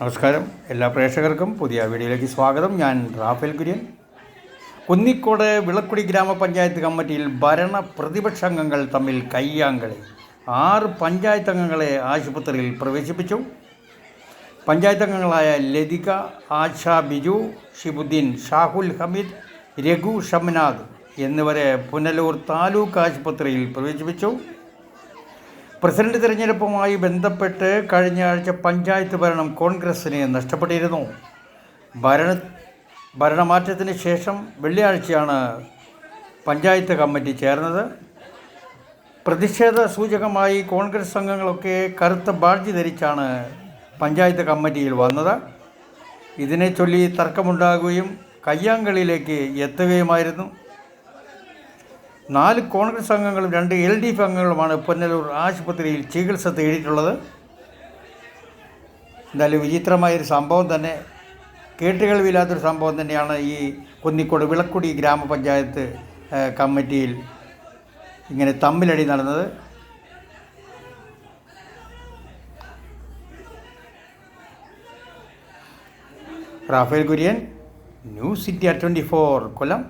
നമസ്കാരം. എല്ലാ പ്രേക്ഷകർക്കും പുതിയ വീഡിയോയിലേക്ക് സ്വാഗതം. ഞാൻ റാഫേൽ കുര്യൻ. കുന്നിക്കോട് വിളക്കുടി ഗ്രാമപഞ്ചായത്ത് കമ്മിറ്റിയിൽ ഭരണ പ്രതിപക്ഷ അംഗങ്ങൾ തമ്മിൽ കയ്യാങ്കളി. ആറ് പഞ്ചായത്ത് അംഗങ്ങളെ ആശുപത്രിയിൽ പ്രവേശിപ്പിച്ചു. പഞ്ചായത്ത് അംഗങ്ങളായ ലതിക ആശ ബിജു ഷിബുദ്ദീൻ ഷാഹുൽ ഹമീദ് രഘു ഷംനാഥ് എന്നിവരെ പുനലൂർ താലൂക്ക് ആശുപത്രിയിൽ പ്രവേശിപ്പിച്ചു. പ്രസിഡന്റ് തിരഞ്ഞെടുപ്പുമായി ബന്ധപ്പെട്ട് കഴിഞ്ഞ ആഴ്ച പഞ്ചായത്ത് ഭരണം കോൺഗ്രസിന് നഷ്ടപ്പെട്ടിരുന്നു. ഭരണ ഭരണമാറ്റത്തിന് ശേഷം വെള്ളിയാഴ്ചയാണ് പഞ്ചായത്ത് കമ്മിറ്റി ചേർന്നത്. പ്രതിഷേധ സൂചകമായി കോൺഗ്രസ് അംഗങ്ങളൊക്കെ കറുത്ത ബാഡ്ജ് ധരിച്ചാണ് പഞ്ചായത്ത് കമ്മിറ്റിയിൽ വന്നത്. ഇതിനെ ചൊല്ലി തർക്കമുണ്ടാകുകയും കയ്യാങ്കളിയിലേക്ക് എത്തുകയുമായിരുന്നു. നാല് കോൺഗ്രസ് അംഗങ്ങളും രണ്ട് എൽ ഡി എഫ് അംഗങ്ങളുമാണ് പൊന്നലൂർ ആശുപത്രിയിൽ ചികിത്സ തേടിയിട്ടുള്ളത്. എന്തായാലും വിചിത്രമായൊരു സംഭവം തന്നെ. കേട്ടുകേൾവിയില്ലാത്തൊരു സംഭവം തന്നെയാണ് ഈ കുന്നിക്കോട് വിളക്കുടി ഗ്രാമപഞ്ചായത്ത് കമ്മിറ്റിയിൽ ഇങ്ങനെ തമ്മിലടി നടന്നത്. Rafael Kurian news India twenty four Kollam.